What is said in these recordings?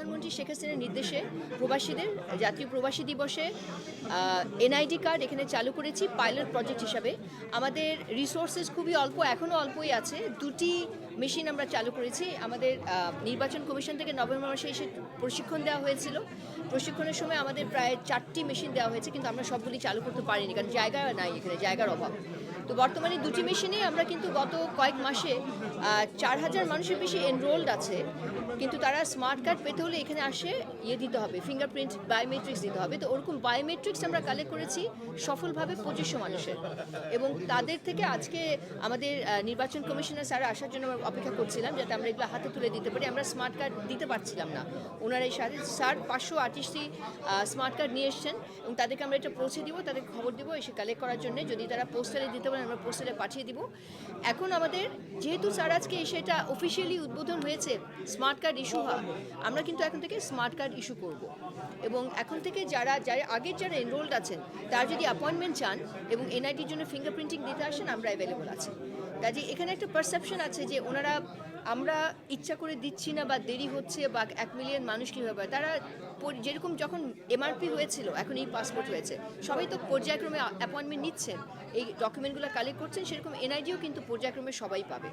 প্রধানমন্ত্রী শেখ হাসিনার নির্দেশে প্রবাসীদের, জাতীয় প্রবাসী দিবসে এনআইডি কার্ড এখানে চালু করেছি, পাইলট প্রজেক্ট হিসাবে। আমাদের রিসোর্সেস খুবই অল্প এখনও অল্পই আছে। দুটি মেশিন আমরা চালু করেছি। আমাদের নির্বাচন কমিশন থেকে নভেম্বর মাসে এসে প্রশিক্ষণ দেওয়া হয়েছিল। প্রশিক্ষণের সময় আমাদের প্রায় চারটি মেশিন দেওয়া হয়েছে, কিন্তু আমরা সবগুলি চালু করতে পারিনি, কারণ জায়গা নাই এখানে, জায়গার অভাব। তো বর্তমানে দুটি মেশিনে আমরা কিন্তু গত কয়েক মাসে চার হাজার মানুষের বেশি এনরোলড আছে। কিন্তু তারা স্মার্ট কার্ড পেতে হলে এখানে আসে ইয়ে দিতে হবে ফিঙ্গারপ্রিন্ট বায়োমেট্রিক্স দিতে হবে। তো ওরকম বায়োমেট্রিক্স আমরা কালেক্ট করেছি সফলভাবে পঁচিশশো মানুষের। এবং তাদের থেকে আজকে আমাদের নির্বাচন কমিশনার স্যার আসার জন্য আমরা অপেক্ষা করছিলাম, যাতে আমরা এগুলো হাতে তুলে দিতে পারি। আমরা স্মার্ট কার্ড দিতে পারছিলাম না। ওনারা এই সাথে, স্যার পাঁচশো আর্টিস্টই স্মার্ট কার্ড নিয়ে এসছেন। এবং তাদেরকে আমরা এটা পৌঁছে দিব, তাদের খবর দিব, এসে কালেক্ট করার জন্য। যদি তারা পোস্টারে দিতে পারেন আমরা পোস্টারে পাঠিয়ে দিব। এখন আমাদের, যেহেতু স্যার আজকে সেটা অফিসিয়ালি উদ্বোধন হয়েছে স্মার্ট কার্ড ইস্যু হয়, আমরা কিন্তু এখন থেকে স্মার্ট কার্ড ইস্যু করব। এবং এখন থেকে যারা যারা আগের যারা এনরোলড আছেন, তার যদি অ্যাপয়েন্টমেন্ট চান এবং এনআইটির জন্য ফিঙ্গারপ্রিন্টিং দিতে আসেন, আমরা অ্যাভেলেবল আছি। কাজে এখানে একটা পারসেপশন আছে যে ওনারা আমরা ইচ্ছা করে দিচ্ছি না বা দেরি হচ্ছে বা এক মিলিয়ন মানুষ কীভাবে তারা যেরকম যখন এমআরপি হয়েছিল, এখন এই পাসপোর্ট হয়েছে, সবাই তো পর্যায়ক্রমে অ্যাপয়েন্টমেন্ট নিচ্ছেন, এই ডকুমেন্টগুলো কালেক্ট করছেন, সেরকম এনআইডিও কিন্তু পর্যায়ক্রমে সবাই পাবে।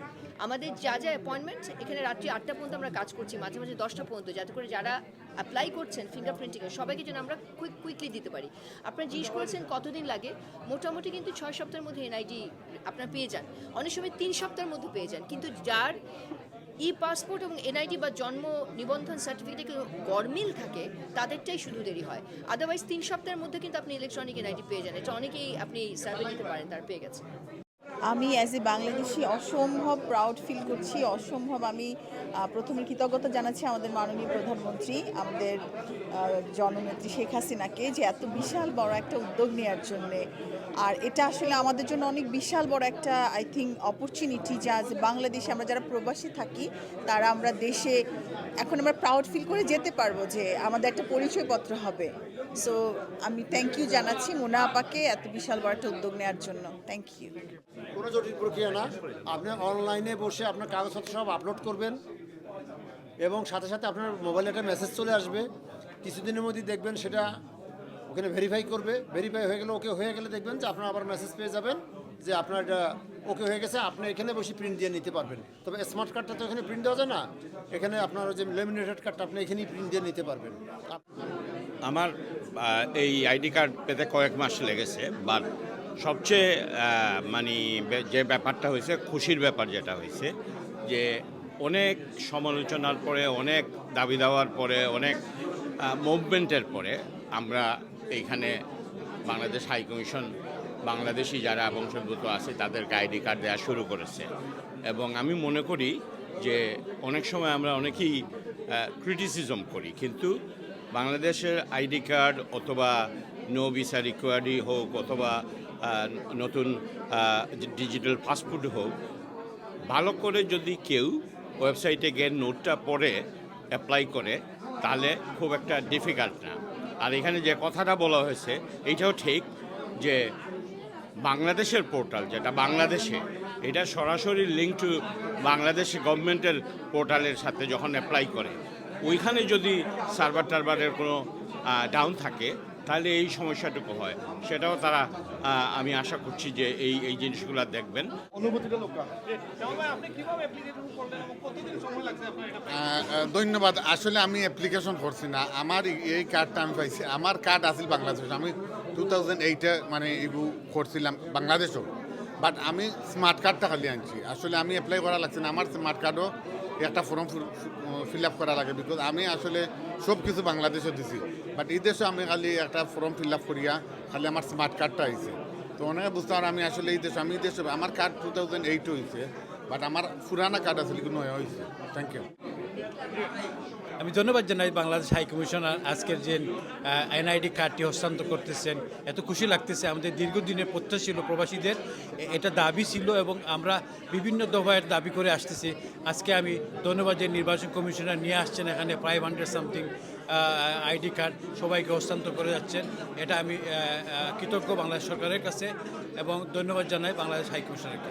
আমাদের যা যা অ্যাপয়েন্টমেন্ট এখানে রাত্রি আটটা পর্যন্ত আমরা কাজ করছি, মাঝে মাঝে দশটা পর্যন্ত, যাতে করে যারা অ্যাপ্লাই করছেন ফিঙ্গারপ্রিন্টিংয়ে সবাইকে যেন আমরা কুইক কুইকলি দিতে পারি। আপনারা জিজ্ঞেস করেছেন কতদিন লাগে? মোটামুটি কিন্তু ছয় সপ্তাহের মধ্যে এনআইডি আপনারা পেয়ে যান। অনেক সময় তিন সপ্তাহের মধ্যে পেয়ে যান। কিন্তু যার ই পাসপোর্ট এবং এনআইডি বা জন্ম নিবন্ধন সার্টিফিকেটে গরমিল থাকে, তাদেরটাই শুধু দেরি হয়। আদারওয়াইজ তিন সপ্তাহের মধ্যে কিন্তু আপনি ইলেকট্রনিক এনআইডি পেয়ে যান। এটা অনেকেই আপনি সার্ভে নিতে পারেন, তার পেয়ে গেছে। আমি অ্যাজ এ বাংলাদেশি অসম্ভব প্রাউড ফিল করছি, অসম্ভব আমি প্রথমে কৃতজ্ঞতা জানাচ্ছি আমাদের মাননীয় প্রধানমন্ত্রী, আমাদের জননেত্রী শেখ হাসিনাকে যে এত বিশাল বড় একটা উদ্যোগ নেওয়ার জন্যে। আর এটা আসলে আমাদের জন্য অনেক বিশাল বড় একটা আই থিঙ্ক অপরচুনিটি যা আজ বাংলাদেশে আমরা যারা প্রবাসী থাকি, তারা আমরা দেশে এখন আমরা প্রাউড ফিল করে যেতে পারব যে আমাদের একটা পরিচয়পত্র হবে। সো আমি থ্যাংক ইউ জানাচ্ছি মোনা আপাকে এত বিশাল বড় একটা উদ্যোগ নেওয়ার জন্য। থ্যাংক ইউ কোনো জটিল প্রক্রিয়া না। আপনি অনলাইনে বসে আপনার কাগজপত্র সব আপলোড করবেন এবং সাথে সাথে আপনার মোবাইলে একটা মেসেজ চলে আসবে। কিছুদিনের মধ্যে দেখবেন সেটা ওখানে ভেরিফাই করবে। ভেরিফাই হয়ে গেলে ওকে হয়ে গেলে দেখবেন যে আপনার আবার মেসেজ পেয়ে যাবেন যে আপনার এটা ওকে হয়ে গেছে, আপনি এখানে বসে প্রিন্ট দিয়ে নিতে পারবেন। তবে স্মার্ট কার্ডটা তো এখানে প্রিন্ট দেওয়া যায় না, এখানে আপনার যে লেমিনেটেড কার্ডটা আপনি এখানেই প্রিন্ট দিয়ে নিতে পারবেন। আমার এই আইডি কার্ড পেতে কয়েক মাস লেগেছে বাট সবচেয়ে মানে যে ব্যাপারটা হয়েছে, খুশির ব্যাপার যেটা হয়েছে, যে অনেক সমালোচনার পরে, অনেক দাবি দেওয়ার পরে, অনেক মুভমেন্টের পরে আমরা এইখানে বাংলাদেশ হাই কমিশন, বাংলাদেশি যারা বংশোদ্ভূত আছে তাদেরকে আইডি কার্ড দেওয়া শুরু করেছে। এবং আমি মনে করি যে অনেক সময় আমরা অনেকেই ক্রিটিসিজম করি, কিন্তু বাংলাদেশের আইডি কার্ড অথবা নো ভিসা রিকোয়ারি হোক অথবা নতুন ডিজিটাল পাসপোর্ট হোক, ভালো করে যদি কেউ ওয়েবসাইটে গিয়ে নোটটা পড়ে অ্যাপ্লাই করে, তাহলে খুব একটা ডিফিকাল্ট না। আর এখানে যে কথাটা বলা হয়েছে, এটাও ঠিক যে বাংলাদেশের পোর্টাল যেটা বাংলাদেশে, এটা সরাসরি লিঙ্ক টু বাংলাদেশ গভর্নমেন্টের পোর্টালের সাথে যখন অ্যাপ্লাই করে, ওইখানে যদি সার্ভার টার্ভারের কোনো ডাউন থাকে তাহলে এই সমস্যাটুকু হয়। সেটাও তারা আমি আশা করছি যে এই এই জিনিসগুলো দেখবেন। ধন্যবাদ। আসলে আমি অ্যাপ্লিকেশন করছি না। আমার এই- এই কার্ডটা আমি পাইছি। আমার কার্ড আছিল বাংলাদেশ আমি টু থাউজেন্ড এইটে মানে এগু করছিলাম বাংলাদেশও। বাট আমি স্মার্ট কার্ডটা খালি আনছি। আসলে আমি অ্যাপ্লাই করা লাগছে না। আমার স্মার্ট কার্ডও একটা ফর্ম ফিল আপ করা লাগে বিকজ আমি আসলে সব কিছু বাংলাদেশে দিছি। বাট এই দেশে আমি খালি একটা ফর্ম ফিল আপ করিয়া খালি আমার স্মার্ট কার্ডটা আইছে। তো অনেকে বুঝতে পারে আমি আসলে এই দেশে, আমি এই দেশে, আমার কার্ড টু থাউজেন্ড এইট হয়েছে বাট আমার পুরানা কার্ড আসলে কিন্তু হয়েছে থ্যাংক ইউ আমি ধন্যবাদ জানাই বাংলাদেশ হাই কমিশনার আজকের যে এনআইডি কার্ডটি হস্তান্তর করতেছেন। এত খুশি লাগতেছে, আমাদের দীর্ঘদিনের প্রত্যাশা ছিল প্রবাসীদের। এটা দাবি ছিল এবং আমরা বিভিন্ন দফায়ের দাবি করে আসতেছি। আজকে আমি ধন্যবাদ যে নির্বাচন কমিশনার নিয়ে আসছেন এখানে five hundred something ID card সবাইকে হস্তান্তর করে যাচ্ছেন। এটা আমি কৃতজ্ঞ বাংলাদেশ সরকারের কাছে এবং ধন্যবাদ জানাই বাংলাদেশ হাই কমিশনারকে।